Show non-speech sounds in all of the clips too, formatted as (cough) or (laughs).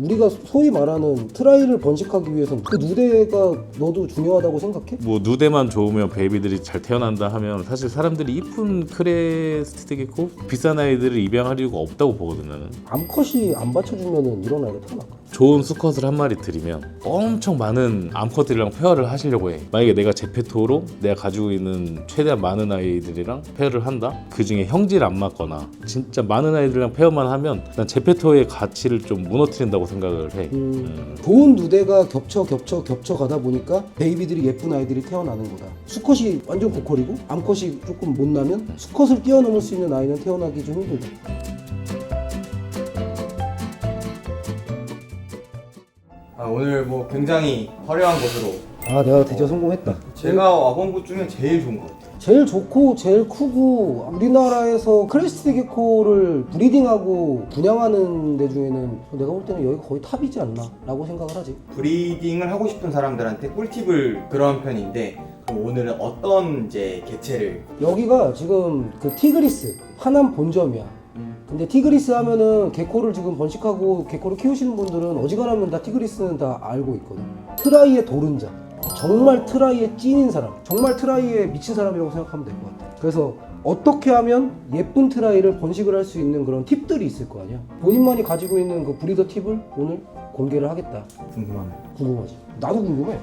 우리가 소위 말하는 트라이를 번식하기 위해서는 그 누대가 너도 중요하다고 생각해? 뭐 누대만 좋으면 베이비들이 잘 태어난다 하면 사실 사람들이 이쁜 크레스트겠고 비싼 아이들을 입양할 이유가 없다고 보거든 나는 암컷이 안 받쳐주면은 이런 아이가 태어날까? 좋은 수컷을 한 마리 들이면 엄청 많은 암컷들이랑 페어를 하시려고 해 만약에 내가 제페토로 내가 가지고 있는 최대한 많은 아이들이랑 페어를 한다? 그 중에 형질 안 맞거나 진짜 많은 아이들이랑 페어만 하면 난 제페토의 가치를 좀 무너뜨린다고 생각을 해 음, 좋은 누대가 겹쳐 겹쳐 겹쳐 가다 보니까 베이비들이 예쁜 아이들이 태어나는 거다. 수컷이 완전 고퀄이고 암컷이 조금 못 나면 수컷을 뛰어넘을 수 있는 아이는 태어나기 좀 힘들다. 아, 오늘 뭐 굉장히 화려한 곳으로 아 내가 드디어 성공했다. 제가 와본 곳 중에 제일 좋은 것 같아요. 제일 좋고 제일 크고 우리나라에서 크레스트 게코를 브리딩하고 분양하는 데 중에는 내가 볼 때는 여기가 거의 탑이지 않나 라고 생각을 하지 브리딩을 하고 싶은 사람들한테 꿀팁을 그런 편인데 그럼 오늘은 어떤 이제 개체를 여기가 지금 그 티그리스 하남 본점이야 근데 티그리스 하면은 개코를 지금 번식하고 개코를 키우시는 분들은 어지간하면 다 티그리스는 다 알고 있거든 트라이의 도른자. 정말 트라이의 찐인 사람. 정말 트라이에 미친 사람이라고 생각하면 될 것 같아 그래서 어떻게 하면 예쁜 트라이를 번식을 할 수 있는 그런 팁들이 있을 거 아니야? 본인만이 가지고 있는 그 브리더 팁을 오늘 공개를 하겠다. 궁금합니다. 궁금하지. 나도 궁금해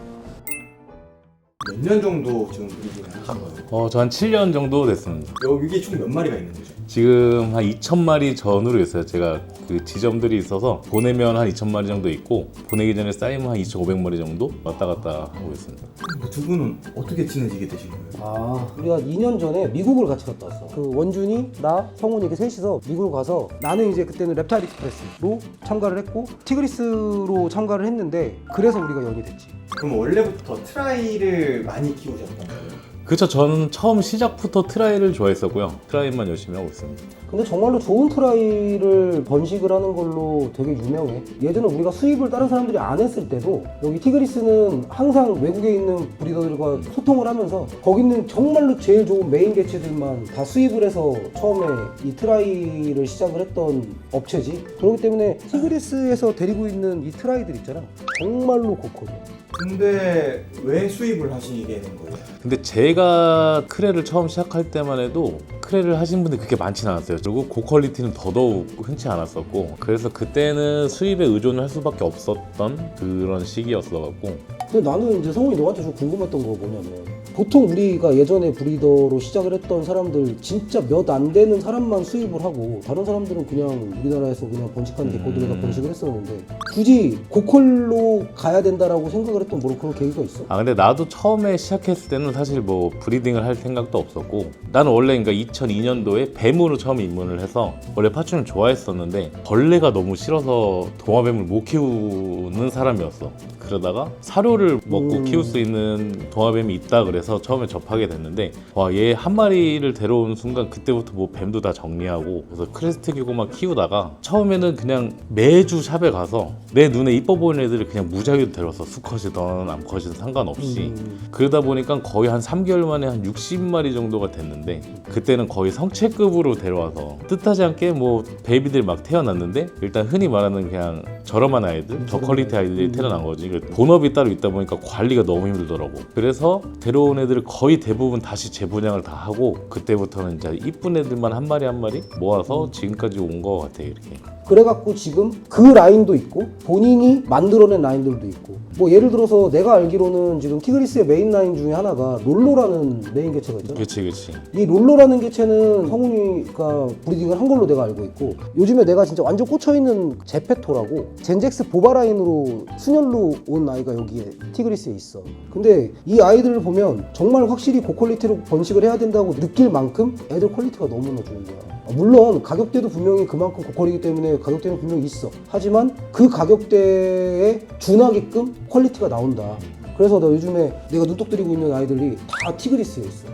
몇 년 정도 지금 브리딩을 하신 거예요? 어, 저 한 7년 정도 됐습니다 여기 총 몇 마리가 있는 거죠? 지금 한 2천 마리 전후로 있어요. 제가 그 지점들이 있어서 보내면 한 2천 마리 정도 있고 보내기 전에 쌓이면 한 2,500마리 정도 왔다 갔다 하고 있습니다. 그두 분은 어떻게 친해지게 되신 거예요? 아, 우리가 2년 전에 미국을 같이 갔다 왔어. 그 원준이, 나, 성훈이 이렇게 셋이서 미국을 가서 나는 이제 그때는 랩타일 익스프레스로 참가를 했고 티그리스로 참가를 했는데 그래서 우리가 연이 됐지. 그럼 원래부터 트라이를 많이 키우셨던 거예요? 그쵸 저는 처음 시작부터 트라이를 좋아했었고요. 트라이만 열심히 하고 있습니다. 근데 정말로 좋은 트라이를 번식을 하는 걸로 되게 유명해. 예전에 우리가 수입을 다른 사람들이 안 했을 때도 여기 티그리스는 항상 외국에 있는 브리더들과 소통을 하면서 거기 있는 정말로 제일 좋은 메인 개체들만 다 수입을 해서 처음에 이 트라이를 시작을 했던 업체지. 그렇기 때문에 티그리스에서 데리고 있는 이 트라이들 있잖아. 정말로 고퀄이야. 근데 왜 수입을 하시게 된 거예요? 근데 제가 크레를 처음 시작할 때만 해도 크레를 하신 분들이 그렇게 많지는 않았어요. 그리고 고퀄리티는 더더욱 흔치 않았었고 그래서 그때는 수입에 의존을 할 수밖에 없었던 그런 시기였어갖고 근데 나는 이제 성훈이 너한테 좀 궁금했던 거 뭐냐면 보통 우리가 예전에 브리더로 시작을 했던 사람들 진짜 몇 안 되는 사람만 수입을 하고 다른 사람들은 그냥 우리나라에서 그냥 번식하는 개코들에다 음. 번식을 했었는데 굳이 고퀄로 가야 된다라고 생각을 뭐 그런 계기가 있어? 아 근데 나도 처음에 시작했을 때는 사실 뭐 브리딩을 할 생각도 없었고 나는 원래 그러니까 2002년도에 뱀으로 처음 입문을 해서 원래 파충을 좋아했었는데 벌레가 너무 싫어서 동화뱀을 못 키우는 사람이었어 그러다가 사료를 먹고 음. 키울 수 있는 동화뱀이 있다 그래서 처음에 접하게 됐는데 와 얘 한 마리를 데려온 순간 그때부터 뭐 뱀도 다 정리하고 그래서 크레스트 기고만 키우다가 처음에는 그냥 매주 샵에 가서 내 눈에 이뻐 보이는 애들을 그냥 무작위로 데려왔어 수컷이든 암컷이든 상관없이 음. 그러다 보니까 거의 한 3개월 만에 한 60마리 정도가 됐는데 그때는 거의 성체급으로 데려와서 뜻하지 않게 뭐 베이비들 막 태어났는데 일단 흔히 말하는 그냥 저렴한 아이들 저퀄리티 아이들이 태어난 거지 그 본업이 따로 있다 보니까 관리가 너무 힘들더라고. 그래서 데려온 애들을 거의 대부분 다시 재분양을 다 하고 그때부터는 이제 이쁜 애들만 한 마리 한 마리 모아서 지금까지 온 거 같아 이렇게 그래갖고 지금 그 라인도 있고 본인이 만들어낸 라인들도 있고. 뭐 예를 들어서 내가 알기로는 지금 티그리스의 메인 라인 중에 하나가 롤로라는 메인 개체가 있잖아. 그치 그치. 이 롤러라는 개체는 성훈이가 브리딩을 한 걸로 내가 알고 있고 요즘에 내가 진짜 완전 꽂혀있는 제페토라고 젠젝스 보바 라인으로 순혈로 온 아이가 여기에 티그리스에 있어. 근데 이 아이들을 보면 정말 확실히 고퀄리티로 번식을 해야 된다고 느낄 만큼 애들 퀄리티가 너무나 좋은 거야. 아, 물론 가격대도 분명히 그만큼 고퀄이기 때문에 가격대는 분명히 있어 하지만 그 가격대에 준하게끔 퀄리티가 나온다 그래서 나 요즘에 내가 눈독 들이고 있는 아이들이 다 티그리스에 있어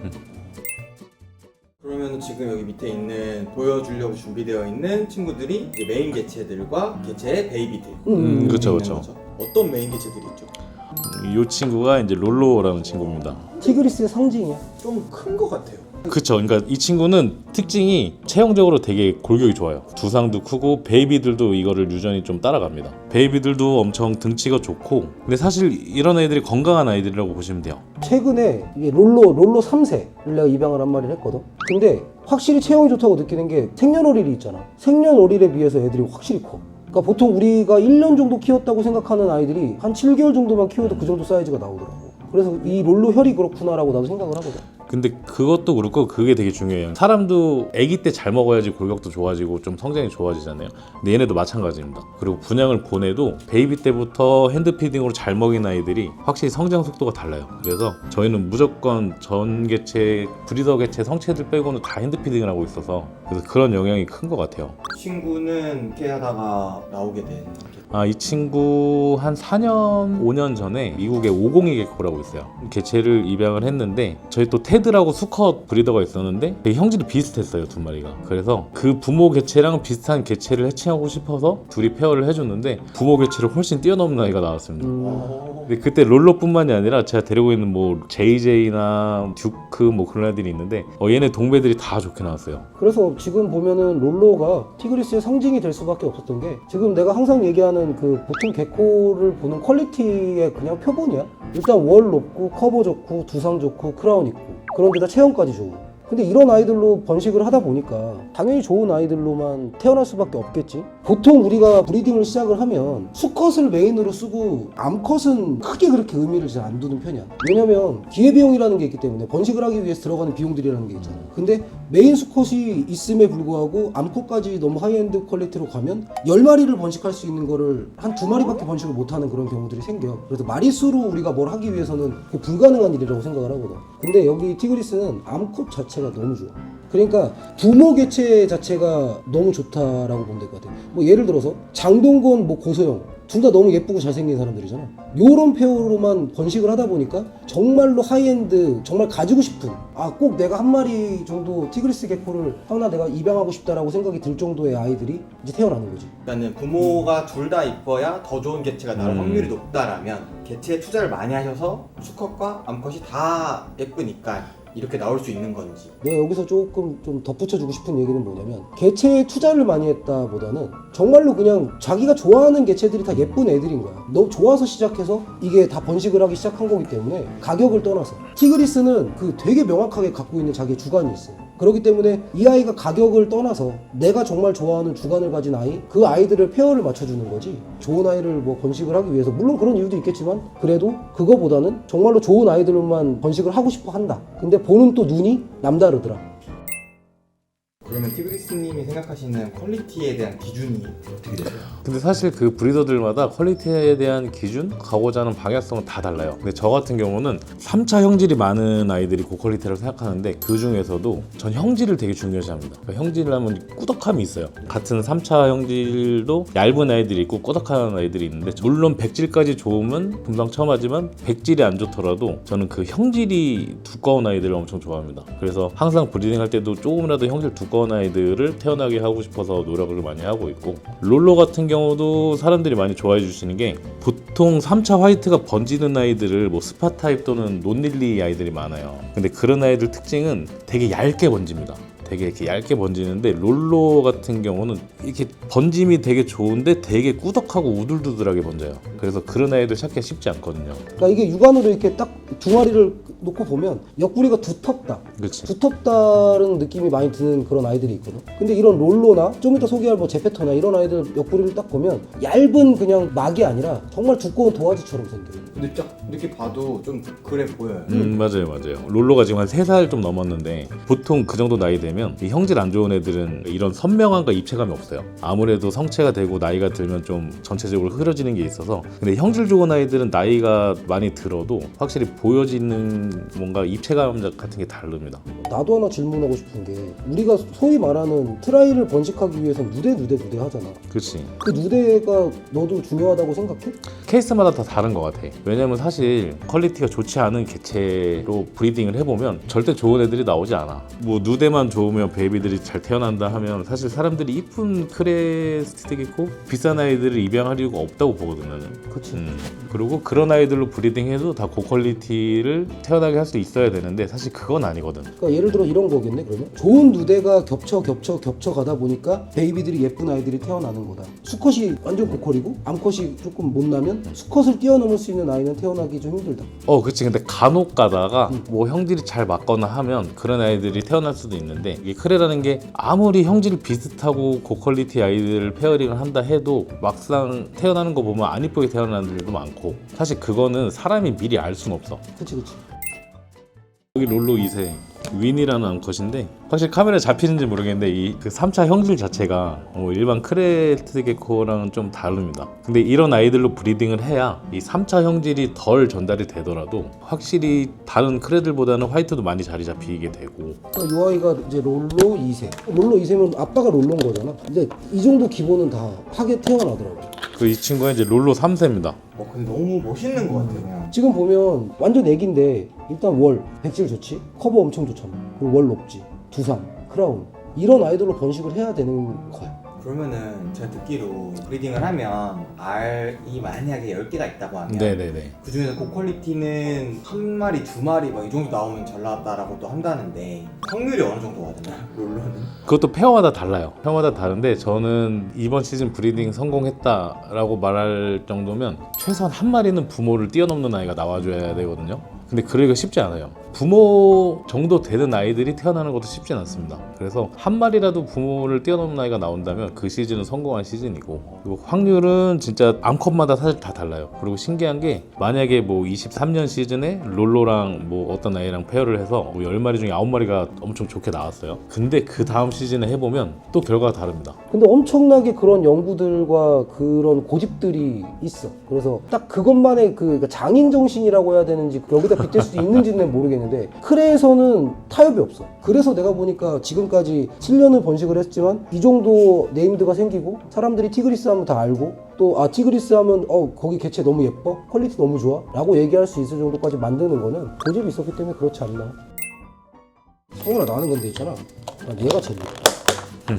그러면 지금 여기 밑에 있는 보여주려고 준비되어 있는 친구들이 이제 메인 개체들과 개체의 베이비들 음, 그쵸, 그쵸. 거죠. 어떤 메인 개체들이 있죠? 이 친구가 이제 롤로라는 친구입니다 티그리스의 상징이야 좀 큰 것 같아요. 그쵸. 그러니까 이 친구는 특징이 체형적으로 되게 골격이 좋아요. 두상도 크고 베이비들도 이거를 유전히 좀 따라갑니다. 베이비들도 엄청 등치가 좋고 근데 사실 이런 애들이 건강한 아이들이라고 보시면 돼요. 최근에 롤로 롤로 3세를 내가 입양을 한 마리를 했거든. 근데 확실히 체형이 좋다고 느끼는 게 생년월일이 있잖아. 생년월일에 비해서 애들이 확실히 커. 그러니까 보통 우리가 1년 정도 키웠다고 생각하는 아이들이 한 7개월 정도만 키워도 그 정도 사이즈가 나오더라고. 그래서 이 롤로 혈이 그렇구나라고 나도 생각을 하거든. 근데 그것도 그렇고 그게 되게 중요해요. 사람도 아기 때 잘 먹어야지 골격도 좋아지고 좀 성장이 좋아지잖아요. 근데 얘네도 마찬가지입니다. 그리고 분양을 보내도 베이비 때부터 핸드피딩으로 잘 먹인 아이들이 확실히 성장 속도가 달라요. 그래서 저희는 무조건 전 개체, 브리더 개체 성체들 빼고는 다 핸드피딩을 하고 있어서 그래서 그런 영향이 큰 것 같아요. 친구는 이렇게 하다가 나오게 된 아, 이 친구 한 4년, 5년 전에 미국의 502 개코라고 있어요. 개체를 입양을 했는데 저희 또 테드 라고 수컷 브리더가 있었는데 되게 형질이 비슷했어요, 두 마리가. 그래서 그 부모 개체랑 비슷한 개체를 해칭하고 싶어서 둘이 페어를 해줬는데 부모 개체를 훨씬 뛰어넘는 아이가 나왔습니다. 음, 근데 그때 롤러뿐만이 아니라 제가 데리고 있는 뭐 JJ나 듀크 뭐 그런 애들이 있는데 어, 얘네 동배들이 다 좋게 나왔어요. 그래서 지금 보면은 롤로가 티그리스의 상징이 될 수밖에 없었던 게 지금 내가 항상 얘기하는 그 보통 개코를 보는 퀄리티의 그냥 표본이야. 일단 월 높고 커버 좋고 두상 좋고 크라운 있고 그런데다 체형까지 좋고. 근데 이런 아이들로 번식을 하다 보니까 당연히 좋은 아이들로만 태어날 수밖에 없겠지. 보통 우리가 브리딩을 시작을 하면 수컷을 메인으로 쓰고 암컷은 크게 그렇게 의미를 잘 안 두는 편이야. 왜냐면 기회비용이라는 게 있기 때문에 번식을 하기 위해서 들어가는 비용들이라는 게 있잖아. 근데 메인 수컷이 있음에 불구하고 암컷까지 너무 하이엔드 퀄리티로 가면 10마리를 번식할 수 있는 거를 한 두 마리밖에 번식을 못하는 그런 경우들이 생겨. 그래서 마리수로 우리가 뭘 하기 위해서는 불가능한 일이라고 생각을 하거든. 근데 여기 티그리스는 암컷 자체가 너무 좋아. 그러니까 부모 개체 자체가 너무 좋다라고 보면 될 것 같아. 뭐 예를 들어서 장동건, 뭐 고소영 둘 다 너무 예쁘고 잘생긴 사람들이잖아. 요런 페어로만 번식을 하다 보니까 정말로 하이엔드, 정말 가지고 싶은 아 꼭 내가 한 마리 정도 티그리스 개코를 하나 내가 입양하고 싶다라고 생각이 들 정도의 아이들이 이제 태어나는 거지. 그러니까는 부모가 둘 다 이뻐야 더 좋은 개체가 나올 음. 확률이 높다라면 개체에 투자를 많이 하셔서 수컷과 암컷이 다 예쁘니까 이렇게 나올 수 있는 건지 내가 여기서 조금 좀 덧붙여주고 싶은 얘기는 뭐냐면 개체에 투자를 많이 했다보다는 정말로 그냥 자기가 좋아하는 개체들이 다 예쁜 애들인 거야. 너무 좋아서 시작해서 이게 다 번식을 하기 시작한 거기 때문에 가격을 떠나서 티그리스는 그 되게 명확하게 갖고 있는 자기의 주관이 있어요. 그렇기 때문에 이 아이가 가격을 떠나서 내가 정말 좋아하는 주관을 가진 아이 그 아이들을 페어를 맞춰주는 거지. 좋은 아이를 뭐 번식을 하기 위해서 물론 그런 이유도 있겠지만 그래도 그거보다는 정말로 좋은 아이들만 번식을 하고 싶어 한다. 근데 보는 또 눈이 남다르더라 그러면 티그리스님이 생각하시는 퀄리티에 대한 기준이 어떻게 되세요? 근데 사실 그 브리더들마다 퀄리티에 대한 기준, 가고자 하는 방향성은 다 달라요. 근데 저 같은 경우는 3차 형질이 많은 아이들이 고퀄리티라고 생각하는데 그 중에서도 전 형질을 되게 중요시합니다. 그러니까 형질을 하면 꾸덕함이 있어요. 같은 3차 형질도 얇은 아이들이 있고 꾸덕한 아이들이 있는데 물론 백질까지 좋으면 금방 처음 하지만 백질이 안 좋더라도 저는 그 형질이 두꺼운 아이들을 엄청 좋아합니다. 그래서 항상 브리딩 할 때도 조금이라도 형질 두꺼운 아이들을 태어나게 하고 싶어서 노력을 많이 하고 있고 롤러 같은 경우도 사람들이 많이 좋아해 주시는 게 보통 3차 화이트가 번지는 아이들을 뭐 스파 타입 또는 논릴리 아이들이 많아요. 근데 그런 아이들 특징은 되게 얇게 번집니다. 되게 이렇게 얇게 번지는데 롤러 같은 경우는 이렇게 번짐이 되게 좋은데 되게 꾸덕하고 우둘두둘하게 번져요. 그래서 그런 아이들 찾기가 쉽지 않거든요. 그러니까 이게 육안으로 이렇게 딱두 마리를 놓고 보면 옆구리가 두텁다 그렇지. 두텁다는 느낌이 많이 드는 그런 아이들이 있거든. 근데 이런 롤로나 좀 이따 소개할 뭐 제페토나 이런 아이들 옆구리를 딱 보면 얇은 그냥 막이 아니라 정말 두꺼운 도화지처럼 생겨요. 근데 딱 이렇게 봐도 좀 그래 보여요 음 맞아요 맞아요 롤러가 지금 한 3살 좀 넘었는데 보통 그 정도 나이 되면 이 형질 안 좋은 애들은 이런 선명함과 입체감이 없어요 아무래도 성체가 되고 나이가 들면 좀 전체적으로 흐려지는 게 있어서 근데 형질 좋은 아이들은 나이가 많이 들어도 확실히 보여지는 뭔가 입체감 같은 게 다릅니다 나도 하나 질문하고 싶은 게 우리가 소위 말하는 트라이를 번식하기 위해서 누대 누대 누대 하잖아. 그렇지 그 누대가 너도 중요하다고 생각해? 케이스마다 다 다른 것 같아 왜냐면 사실 퀄리티가 좋지 않은 개체로 브리딩을 해보면 절대 좋은 애들이 나오지 않아. 뭐 누대만 좋 으면 베이비들이 잘 태어난다 하면 사실 사람들이 이쁜 크레스티게코 비싼 아이들을 입양할 이유가 없다고 보거든 나는. 그치. 음, 그리고 그런 아이들로 브리딩해도 다 고퀄리티를 태어나게 할 수 있어야 되는데 사실 그건 아니거든. 그러니까 예를 들어 이런 거겠네 그러면 좋은 누대가 겹쳐 겹쳐 겹쳐 가다 보니까 베이비들이 예쁜 아이들이 태어나는 거다 수컷이 완전 고퀄이고 암컷이 조금 못 나면 수컷을 뛰어넘을 수 있는 아이는 태어나기 좀 힘들다 어, 그치. 근데 간혹 가다가 뭐 형질이 잘 맞거나 하면 그런 아이들이 태어날 수도 있는데 이게 크레라는 게 아무리 형질 비슷하고 고퀄리티 아이들을 페어링을 한다 해도 막상 태어나는 거 보면 안 이쁘게 태어나는 애들도 많고 사실 그거는 사람이 미리 알 수는 없어. 그치 그치 여기 롤로 2세 윈이라는 암컷인데 확실히 카메라에 잡히는지 모르겠는데 이 그 3차 형질 자체가 어, 일반 크레트게코랑은 좀 다릅니다. 근데 이런 아이들로 브리딩을 해야 이 3차 형질이 덜 전달이 되더라도 확실히 다른 크레들보다는 화이트도 많이 자리 잡히게 되고. 그러니까 이 아이가 이제 롤로 2세. 롤로 2세면 아빠가 롤로인 거잖아. 근데 이 정도 기본은 다 하게 태어나더라고 그 이 친구가 이제 롤로 3세입니다. 어, 근데 너무 멋있는 것 같아요 그냥. 지금 보면 완전 애기인데 일단 월 백질 좋지? 커버 엄청 좋잖아. 그리고 월 높지? 두상 크라운. 이런 아이들로 번식을 해야 되는 거야 그러면은 제가 듣기로 브리딩을 하면 알이 만약에 10개가 있다고 하면 네네네 그 중에서 고퀄리티는 한 마리, 두 마리 막 이 정도 나오면 잘 나왔다라고 또 한다는데 확률이 어느 정도가 되나요? (laughs) 롤러는? 그것도 페어마다 달라요. 페어마다 다른데 저는 이번 시즌 브리딩 성공했다라고 말할 정도면 최소한 한 마리는 부모를 뛰어넘는 아이가 나와줘야 되거든요. 근데 그러기가 쉽지 않아요. 부모 정도 되는 아이들이 태어나는 것도 쉽진 않습니다. 그래서 한 마리라도 부모를 뛰어넘는 아이가 나온다면 그 시즌은 성공한 시즌이고 그리고 확률은 진짜 암컷마다 사실 다 달라요. 그리고 신기한 게 만약에 뭐 23년 시즌에 롤로랑 뭐 어떤 아이랑 페어를 해서 뭐 10마리 중에 9마리가 엄청 좋게 나왔어요. 근데 그 다음 시즌에 해보면 또 결과가 다릅니다. 근데 엄청나게 그런 연구들과 그런 고집들이 있어. 그래서 딱 그것만의 그 그러니까 장인 정신이라고 해야 되는지 여기다 빗댈 수도 있는지는 모르겠는데 크레에서는 타협이 없어. 그래서 내가 보니까 지금까지 7년을 번식을 했지만 이 정도 네임드가 생기고 사람들이 티그리스 하면 다 알고 또 아 티그리스 하면 어 거기 개체 너무 예뻐 퀄리티 너무 좋아 라고 얘기할 수 있을 정도까지 만드는 거는 고집이 있었기 때문에 그렇지 않나. 성훈아 나는 근데 있잖아. 난 얘가 제일 이뻐.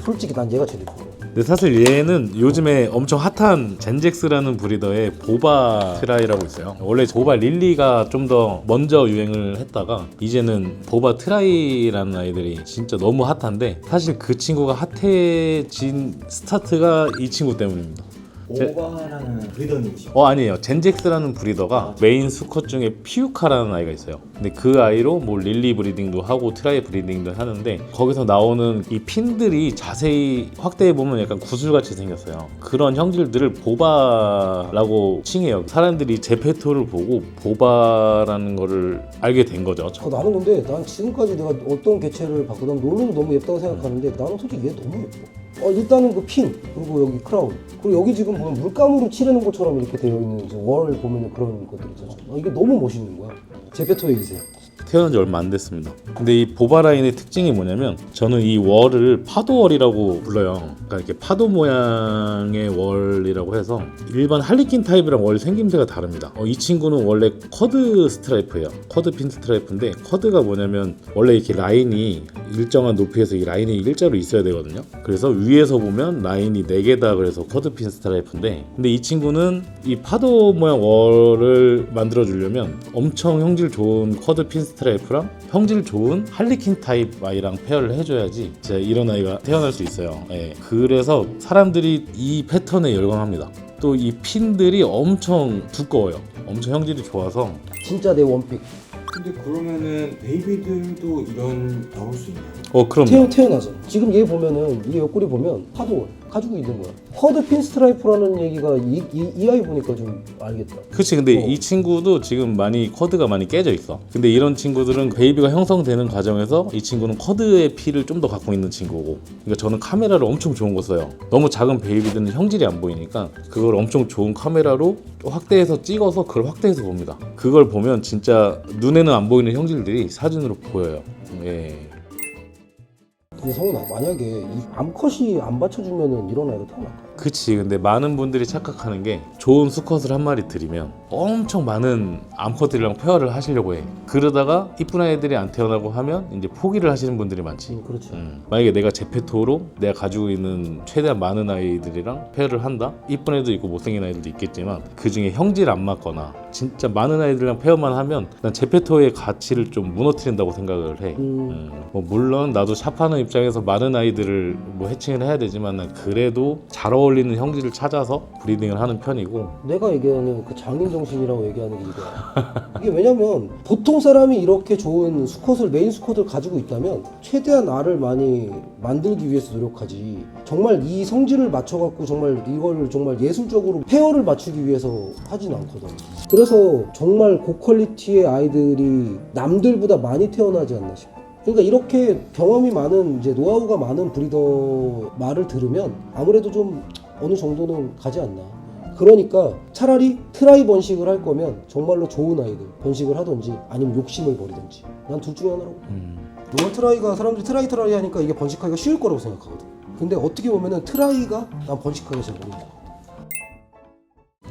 솔직히 난 얘가 제일 이뻐. 근데 사실 얘는 요즘에 엄청 핫한 젠젝스라는 브리더의 보바 트라이라고 있어요. 원래 보바 릴리가 좀 더 먼저 유행을 했다가 이제는 보바 트라이라는 아이들이 진짜 너무 핫한데 사실 그 친구가 핫해진 스타트가 이 친구 때문입니다. 제- 오바라는 브리더님이시고 어 아니에요. 젠젝스라는 브리더가 메인 수컷 중에 피우카라는 아이가 있어요. 근데 그 아이로 뭐 릴리 브리딩도 하고 트라이 브리딩도 하는데 거기서 나오는 이 핀들이 자세히 확대해 보면 약간 구슬같이 생겼어요. 그런 형질들을 보바라고 칭해요. 사람들이 제페토를 보고 보바라는 거를 알게 된 거죠 어, 나는 근데 난 지금까지 내가 어떤 개체를 봤거든 롤로도 너무 예쁘다고 생각하는데 나는 솔직히 얘 너무 예뻐 어, 일단은 그 핀 그리고 여기 크라운. 그리고 여기 지금 보면 물감으로 칠해놓은 것처럼 이렇게 되어 있는 지금 월 보면 그런 것들 있잖아 어, 이게 너무 멋있는 거야. 제페토의 이세 태어난 지 얼마 안 됐습니다. 근데 이 보바라인의 특징이 뭐냐면 저는 이 월을 파도월이라고 불러요. 그러니까 이렇게 파도 모양의 월이라고 해서 일반 할리퀸 타입이랑 월 생김새가 다릅니다. 어, 이 친구는 원래 쿼드 스트라이프예요. 쿼드 핀 스트라이프인데 쿼드가 뭐냐면 원래 이렇게 라인이 일정한 높이에서 이 라인이 일자로 있어야 되거든요. 그래서 위에서 보면 라인이 4개다 그래서 쿼드 핀 스트라이프인데 근데 이 친구는 이 파도 모양 월을 만들어 주려면 엄청 형질 좋은 쿼드 핀 스트라이프랑 형질 좋은 할리퀸 타입 아이랑 페어를 해줘야지 진짜 이런 아이가 태어날 수 있어요. 예. 그래서 사람들이 이 패턴에 열광합니다. 또 이 핀들이 엄청 두꺼워요. 엄청 형질이 좋아서 진짜 내 원픽 근데 그러면은 베이비들도 이런 나올 수 있나요? 어 그럼 태어, 태어나서 지금 얘 보면은 이 옆구리 보면 파도월 가지고 있는 거야. 쿼드 핀 스트라이프라는 얘기가 이, 이, 이 아이 보니까 좀 알겠다. 그치 근데 어. 이 친구도 지금 많이 쿼드가 많이 깨져 있어. 근데 이런 친구들은 베이비가 형성되는 과정에서 이 친구는 쿼드의 피를 좀 더 갖고 있는 친구고. 그러니까 저는 카메라를 엄청 좋은 거 써요. 너무 작은 베이비들은 형질이 안 보이니까 그걸 엄청 좋은 카메라로 확대해서 찍어서 그걸 확대해서 봅니다. 그걸 보면 진짜 눈에는 안 보이는 형질들이 사진으로 보여요. 예. 근데 성훈아 만약에 이 암컷이 안 받쳐주면은 이런 아이가 태어날까? 그치. 근데 많은 분들이 착각하는 게 좋은 수컷을 한 마리 들이면 엄청 많은 암컷들이랑 페어를 하시려고 해. 그러다가 이쁜 아이들이 안 태어나고 하면 이제 포기를 하시는 분들이 많지. 음, 그렇죠. 음. 만약에 내가 제페토로 내가 가지고 있는 최대한 많은 아이들이랑 페어를 한다? 이쁜 애도 있고 못생긴 아이들도 있겠지만 그 중에 형질 안 맞거나 진짜 많은 아이들이랑 페어만 하면 난 제페토의 가치를 좀 무너뜨린다고 생각을 해. 음, 음, 뭐 물론 나도 샵하는 입장에서 많은 아이들을 뭐 해칭을 해야 되지만 난 그래도 잘 어울리는 형질을 찾아서 브리딩을 하는 편이고 내가 얘기하는 그 장인 정신이라고 얘기하는 게 이거야. 이게 왜냐면 보통 사람이 이렇게 좋은 수컷을 메인 수컷을 가지고 있다면 최대한 알을 많이 만들기 위해서 노력하지. 정말 이 성질을 맞춰갖고 정말 이걸 정말 예술적으로 페어를 맞추기 위해서 하진 않거든. 그래서 정말 고퀄리티의 아이들이 남들보다 많이 태어나지 않나 싶어. 그러니까 이렇게 경험이 많은 이제 노하우가 많은 브리더 말을 들으면 아무래도 좀 어느 정도는 가지 않나. 그러니까 차라리 트라이 번식을 할 거면 정말로 좋은 아이들 번식을 하든지 아니면 욕심을 버리든지. 난 둘 중에 하나라고 음, 노멀 트라이가 사람들이 트라이 트라이 하니까 이게 번식하기가 쉬울 거라고 생각하거든. 근데 어떻게 보면은 트라이가 난 번식하기가 잘 어려운 거야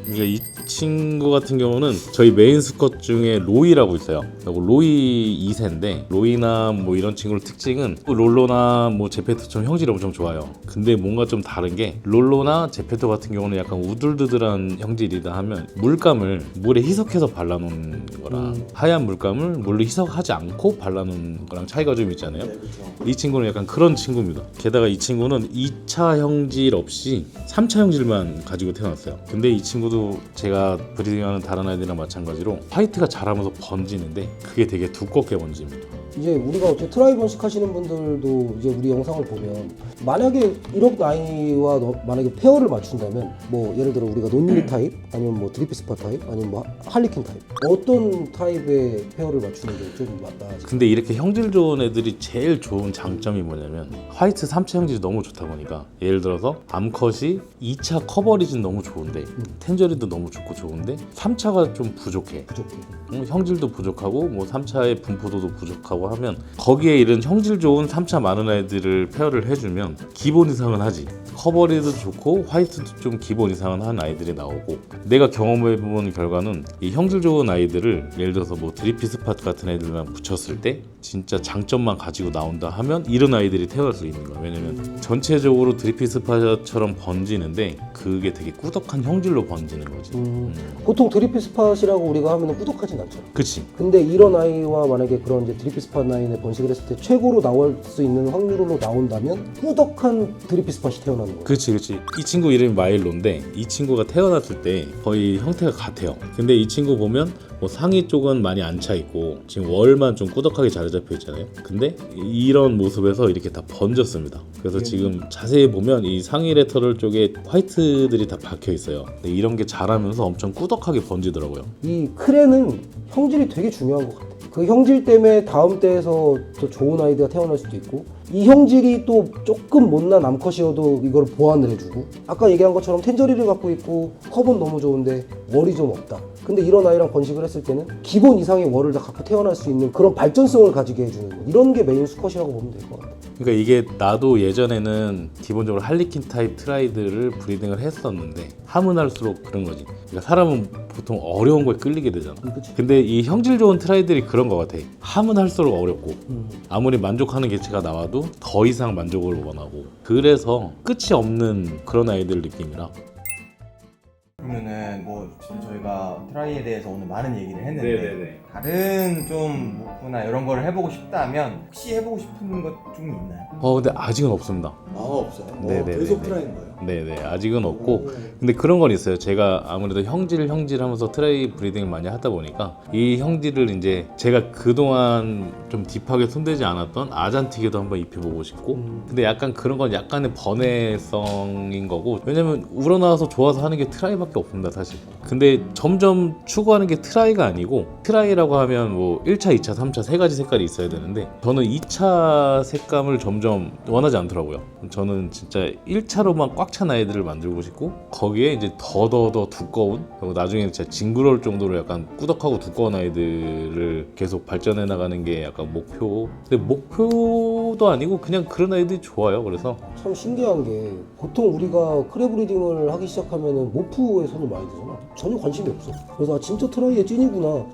그러니까 이 친구 같은 경우는 저희 메인 수컷 중에 로이라고 있어요. 그리고 로이 2세인데 로이나 뭐 이런 친구의 특징은 롤로나 뭐 제페토처럼 형질이 엄청 좋아요. 근데 뭔가 좀 다른 게 롤로나 제페토 같은 경우는 약간 우둘두둘한 형질이다 하면 물감을 물에 희석해서 발라놓은 거라 음. 하얀 물감을 물로 희석하지 않고 발라놓은 거랑 차이가 좀 있잖아요. 네, 그렇죠. 이 친구는 약간 그런 친구입니다. 게다가 이 친구는 2차 형질 없이 3차 형질만 가지고 태어났어요. 근데 이 친구도 제가 브리딩하는 다른 아이들이랑 마찬가지로 화이트가 자라면서 번지는데 그게 되게 두껍게 번집니다. 이제 우리가 어떻게 트라이 번식 하시는 분들도 이제 우리 영상을 보면 만약에 1억 나이와 너- 만약에 페어를 맞춘다면 뭐 예를 들어 우리가 논리 타입 아니면 뭐 드리피스파 타입 아니면 뭐 할리퀸 타입 어떤 타입의 페어를 맞추는 게좀 나아지? 근데 이렇게 형질 좋은 애들이 제일 좋은 장점이 뭐냐면 화이트 3차 형질이 너무 좋다 보니까 예를 들어서 암컷이 2차 커버리지는 너무 좋은데 텐저리도 너무 좋고 좋은데 3차가 좀 부족해 부족해. 음, 형질도 부족하고 뭐 3차의 분포도도 부족하고 하면 거기에 이런 형질 좋은 3차 많은 아이들을 페어를 해주면 기본 이상은 하지. 커버리도 좋고 화이트도 좀 기본 이상은 한 아이들이 나오고. 내가 경험해본 결과는 이 형질 좋은 아이들을 예를 들어서 뭐 드리피 스팟 같은 애들만 붙였을 때 진짜 장점만 가지고 나온다 하면 이런 아이들이 태어날 수 있는 거야. 왜냐면 전체적으로 드리피 스팟처럼 번지는데 그게 되게 꾸덕한 형질로 번지는 거지. 음, 보통 드리피 스팟이라고 우리가 하면 꾸덕하진 않잖아. 그치. 근데 이런 아이와 만약에 그런 이제 드리피 스팟 라인에 번식을 했을 때 최고로 나올 수 있는 확률로 나온다면 꾸덕한 드리피스팟이 태어나는 거야. 그치 그치 이 친구 이름이 마일로인데 이 친구가 태어났을 때 거의 형태가 같아요. 근데 이 친구 보면 뭐 상의 쪽은 많이 안 차 있고 지금 월만 좀 꾸덕하게 자리 잡혀 있잖아요. 근데 이- 이런 모습에서 이렇게 다 번졌습니다. 그래서 지금 자세히 보면 이 상의 레터럴 쪽에 화이트들이 다 박혀 있어요. 근데 이런 게 자라면서 엄청 꾸덕하게 번지더라고요. 이 크레는 형질이 되게 중요한 것 같아. 그 형질 때문에 다음 때에서 더 좋은 아이디가 태어날 수도 있고 이 형질이 또 조금 못난 암컷이어도 이걸 보완을 해주고 아까 얘기한 것처럼 텐저리를 갖고 있고 컵은 너무 좋은데 월이 좀 없다. 근데 이런 아이랑 번식을 했을 때는 기본 이상의 월을 다 갖고 태어날 수 있는 그런 발전성을 가지게 해주는 거. 이런 게 메인 수컷이라고 보면 될 것 같아. 그러니까 이게 나도 예전에는 기본적으로 할리퀸 타입 트라이들을 브리딩을 했었는데 하면 할수록 그런 거지. 그러니까 사람은 보통 어려운 거에 끌리게 되잖아. 그치? 근데 이 형질 좋은 트라이들이 그런 것 같아. 하면 할수록 어렵고 음. 아무리 만족하는 개체가 나와도 더 이상 만족을 원하고 그래서 끝이 없는 그런 아이들 느낌이라 그러면은 뭐 지금 저희가 트라이에 대해서 오늘 많은 얘기를 했는데 네네네. 다른 좀 목표나 이런 거를 해보고 싶다면 혹시 해보고 싶은 것 좀 있나요? 어 근데 아직은 없습니다. 아 없어요. 네네네네. 계속 트라이인 거예요? 네네 아직은 없고. 근데 그런 건 있어요. 제가 아무래도 형질 형질 하면서 트라이 브리딩을 많이 하다 보니까 이 형질을 이제 제가 그동안 좀 딥하게 손대지 않았던 아잔티게도 한번 입혀보고 싶고. 음. 근데 약간 그런 건 약간의 번외성인 거고. 왜냐면 우러나와서 좋아서 하는 게 트라이밖에 없습니다 사실. 근데 점점 추구하는 게 트라이가 아니고 트라이라고 하면 뭐 1차, 2차, 3차 세 가지 색깔이 있어야 되는데 저는 2차 색감을 점점 원하지 않더라고요. 저는 진짜 1차로만 꽉꽉 찬 아이들을 만들고 싶고 거기에 이제 더더더 두꺼운 그리고 나중에 진짜 징그러울 정도로 약간 꾸덕하고 두꺼운 아이들을 계속 발전해 나가는 게 약간 목표. 근데 목표도 아니고 그냥 그런 아이들이 좋아요. 그래서 참 신기한 게 보통 우리가 크랩 브리딩을 하기 시작하면은 모프에 손을 많이 대잖아. 전혀 관심이 없어. 그래서 아, 진짜 트라이의 찐이구나.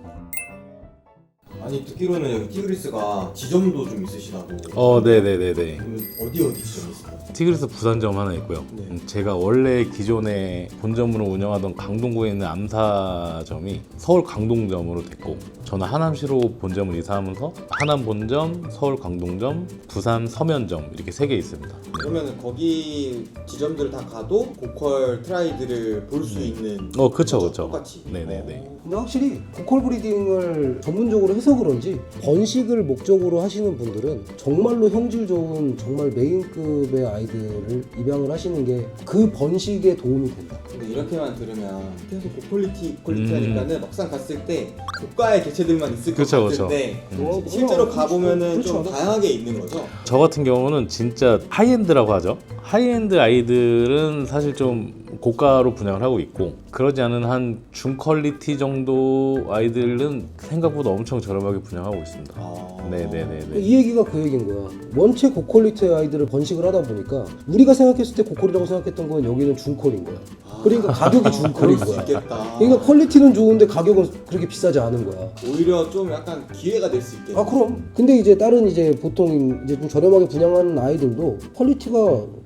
아니 듣기로는 여기 티그리스가 지점도 좀 있으시다고. 어, 네, 네, 네, 네. 그러면 어디 어디 지점이 있어요? 티그리스 부산점 하나 있고요. 네. 음, 제가 원래 기존에 본점으로 운영하던 강동구에 있는 암사점이 서울 강동점으로 됐고 저는 하남시로 본점을 이사하면서 하남 본점, 서울 강동점, 부산 서면점 이렇게 세 개 있습니다. 그러면 거기 지점들 다 가도 고퀄 트라이들을 볼수 있는. 어, 그쵸, 거죠? 그쵸. 똑같이. 네네네. 근데 확실히 고컬 브리딩을 전문적으로 해서 그런지 번식을 목적으로 하시는 분들은 정말로 형질 좋은 정말 메인급의 아이 들을 입양을 하시는 게 그 번식에 도움이 된다. 근데 이렇게만 들으면 계속 고퀄리티 퀄리티 음. 하니까는 막상 갔을 때 고가의 개체들만 있을 그쵸, 것 그쵸. 같은데 음. 어, 실제로 그럼 가보면은 그렇지 좀 않아? 다양하게 있는 거죠. 저 같은 경우는 진짜 하이엔드라고 하죠. 하이엔드 아이들은 사실 좀 고가로 분양을 하고 있고 그러지 않은 한 중퀄리티 정도 아이들은 생각보다 엄청 저렴하게 분양하고 있습니다. 아... 네네네네. 이 얘기가 그 얘기인 거야. 원체 고퀄리티의 아이들을 번식을 하다 보니까 우리가 생각했을 때 고퀄이라고 생각했던 건 여기는 중퀄인 거야. 그러니까 가격이 중퀄인 거야. 있겠다. 그러니까 퀄리티는 좋은데 가격은 그렇게 비싸지 않은 거야. 오히려 좀 약간 기회가 될 수 있겠네. 아 그럼. 근데 이제 다른 이제 보통 이제 좀 저렴하게 분양하는 아이들도 퀄리티가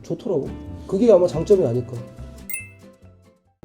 좋더라고. 그게 아마 장점이 아닐까.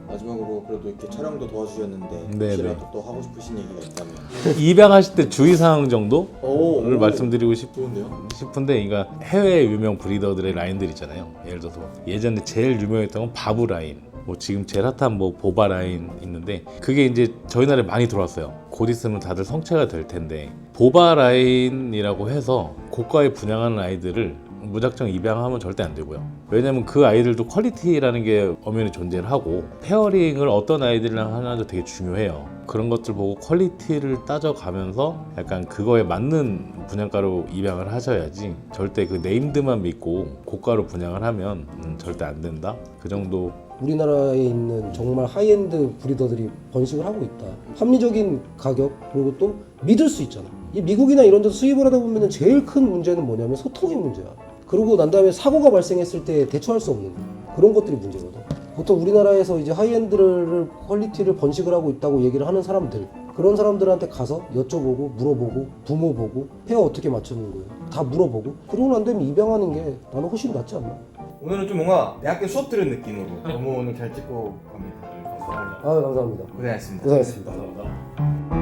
마지막으로 그래도 이렇게 촬영도 도와주셨는데 네, 혹시라도 또 하고 싶으신 얘기가 있다면. 입양하실 때 주의사항 정도를 오, 오. 말씀드리고 싶, 좋은데요? 싶은데 그러니까 해외 유명 브리더들의 라인들 있잖아요. 예를 들어서 예전에 제일 유명했던 건 바브 라인. 뭐 지금 제일 핫한 뭐 보바 라인 있는데 그게 이제 저희 나라에 많이 들어왔어요. 곧 있으면 다들 성체가 될 텐데 보바 라인이라고 해서 고가에 분양하는 아이들을 무작정 입양하면 절대 안 되고요. 왜냐면 그 아이들도 퀄리티라는 게 엄연히 존재를 하고 페어링을 어떤 아이들이랑 하나도 되게 중요해요. 그런 것들 보고 퀄리티를 따져가면서 약간 그거에 맞는 분양가로 입양을 하셔야지 절대 그 네임드만 믿고 고가로 분양을 하면 음, 절대 안 된다. 그 정도 우리나라에 있는 정말 하이엔드 브리더들이 번식을 하고 있다. 합리적인 가격 그리고 또 믿을 수 있잖아. 이 미국이나 이런 데서 수입을 하다 보면 제일 큰 문제는 뭐냐면 소통의 문제야. 그러고 난 다음에 사고가 발생했을 때 대처할 수 없는 그런 것들이 문제거든. 보통 우리나라에서 이제 하이엔드를 퀄리티를 번식을 하고 있다고 얘기를 하는 사람들 그런 사람들한테 가서 여쭤보고 물어보고 부모 보고 페어 어떻게 맞추는 거예요 다 물어보고 그러고 난 다음에 입양하는 게 나는 훨씬 낫지 않나 오늘은 좀 뭔가 대학교 수업 들은 느낌으로 너무 오늘 잘 찍고 갑니다. 감사합니다. 아 감사합니다 고생하셨습니다. 고생하셨습니다